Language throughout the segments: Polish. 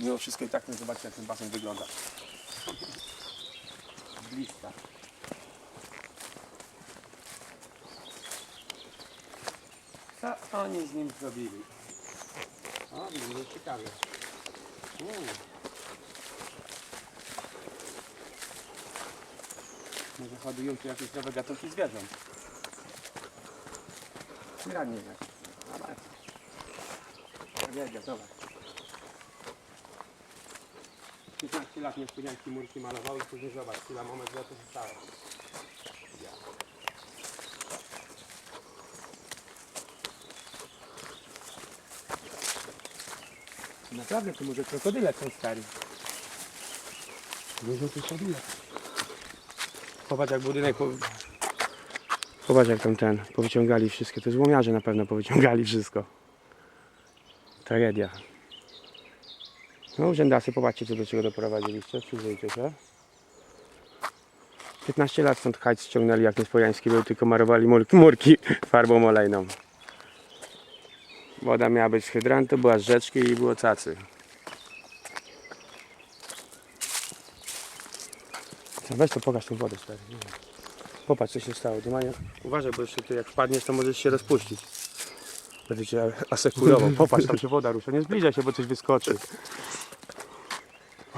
Mimo wszystko i tak nie zobaczcie jak ten basen wygląda. Bliska. Co oni z nim zrobili? O, widzę, ciekawie. Uuu. Może hodują tu jakieś nowe gatunki zwierząt. Pirannie jakieś. Ale... Tragedia, zobacz. 15 lat niespodzianki murki malowały, później zobacz, chwila, moment, za to zostało. Ja. Naprawdę, to może krokodyle są stary. Dużo krokodyle. Popatrz jak budynek... Po... Popatrz jak tam ten, powyciągali wszystkie. To złomiarze na pewno powyciągali wszystko. Tragedia. No urzędasy, popatrzcie co do czego doprowadziliście, przyjrzyjcie się. 15 lat stąd hajc ściągnęli jak niespojański był, tylko marowali murki, murki farbą olejną. Woda miała być z hydrantu, była z rzeczki i było cacy. Co, Weź to pokaż tą wodę stary. Popatrz co się stało. Tu Mania, uważaj, bo jeszcze ty jak wpadniesz to możesz się rozpuścić. Będę cię asekurował. Popatrz, tam się woda rusza. Nie zbliżaj się, bo coś wyskoczy.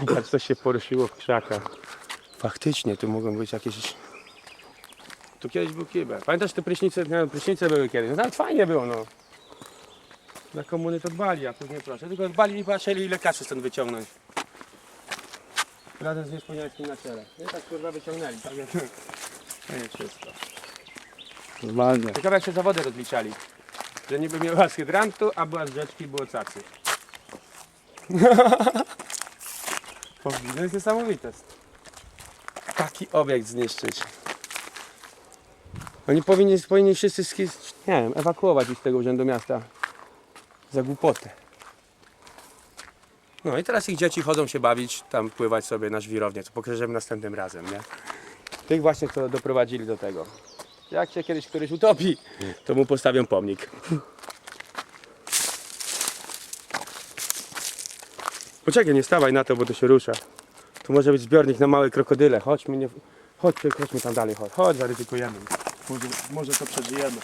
Popatrz, coś się poruszyło w krzakach. Faktycznie, tu mogą być jakieś... Tu kiedyś był kibel. Pamiętasz te prysznice? Nie, prysznice były kiedyś. No nawet fajnie było, no. Na komuny to dbali, a później proszę. Tylko dbali i patrzyli ile kasy stąd wyciągnąć. Razem z niespodziankiem na ciele. No I tak kurwa wyciągnęli. Tak jak... To nie wszystko. Normalnie. Ciekawe jak się zawody rozliczali. Że niby miała z hydrantu, a była z rzeczki było cacy. To jest niesamowite. Taki obiekt zniszczyć. Oni powinni, powinni wszyscy nie wiem, ewakuować z tego urzędu miasta. Za głupotę. No i teraz ich dzieci chodzą się bawić, tam pływać sobie na żwirownię, to pokażemy następnym razem, nie? Tych właśnie, co doprowadzili do tego. Jak się kiedyś któryś utopi, to mu postawią pomnik. Poczekaj, nie stawaj na to, bo to się rusza. Tu może być zbiornik na małe krokodyle. Chodźmy, nie... Chodźmy, chodźmy tam dalej, chodź. Chodź, zaryzykujemy. Może, może to przeżyjemy.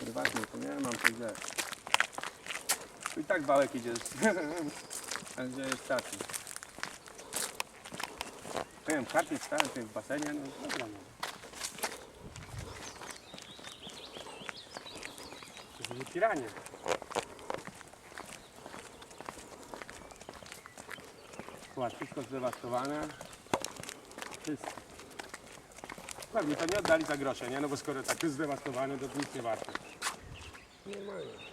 Prywatnie, to nie mam coś źle. Tu i tak bałek idzie. A gdzie jest taki? Nie wiem, karty stałem w basenie, no dobra no. To będzie piranie. Zobacz, wszystko zdewastowane. Wszystko. Pewnie to nie oddali za grosze, nie? No bo skoro tak jest zdewastowane, to nic nie warte. Normalnie.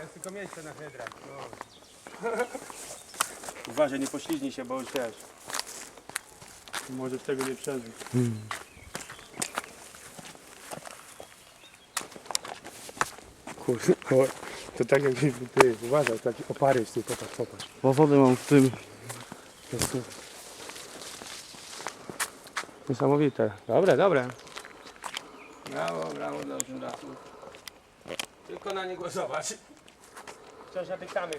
Jest tylko miejsce na hydrant. No. Uważaj, nie pośliźnij się, bo już wiesz. Może tego nie przeżyć. Kurde, o, to tak jak ty, uważaj, taki opary jest tu, popatrz, popatrz. Bo wodę mam w tym. To jest tu. Niesamowite. Dobre, dobre. Brawo, brawo dla urzędasów. Tylko na nie głosować. Coś natykamy.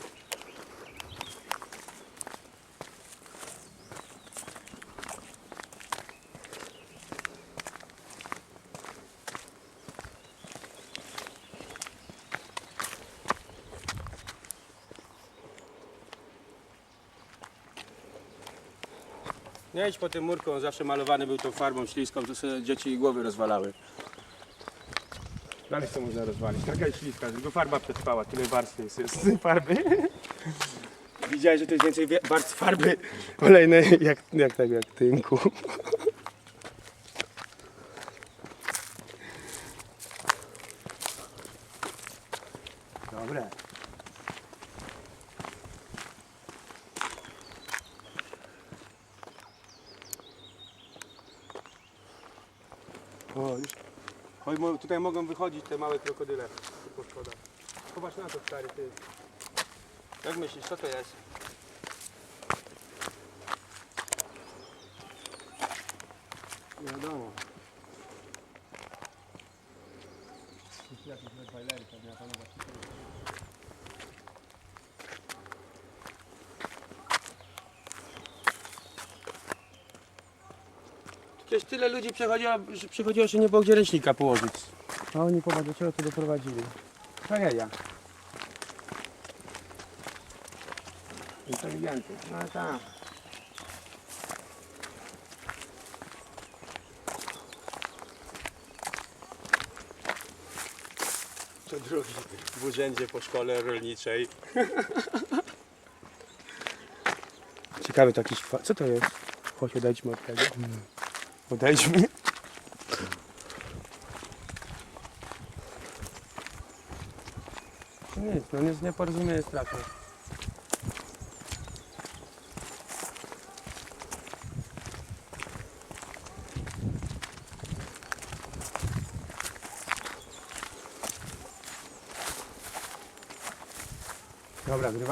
Nie idź po tym murku, on zawsze malowany był tą farbą śliską, to sobie dzieci głowy rozwalały. Dalej to można rozwalić. Taka jest śliska, tylko farba przetrwała, tyle warstw jest, jest tej farby. Widziałeś, że to jest więcej wie- warstw farby olejnej jak, jak tego, jak tynku. Dobre. O, już. Mo- tutaj mogą wychodzić te małe krokodyle po. Popatrz na to, stary, ty. Jak myślisz, co to jest? Nie wiadomo. Jakiś Rottweilery, pewnie na pewno właśnie. Przecież tyle ludzi przechodziło, że przychodziło, że nie było gdzie ręcznika położyć. A oni popatrz, do czego to doprowadzili. Tragedia. Inteligenty. No tak. To drugi w urzędzie po szkole rolniczej. Ciekawy to jakiś fa- Co to jest? Chodź, odejdźmy od tego. Odejdźmy. Nic, no nic nieporozumienie straszne. Dobra, grywamy.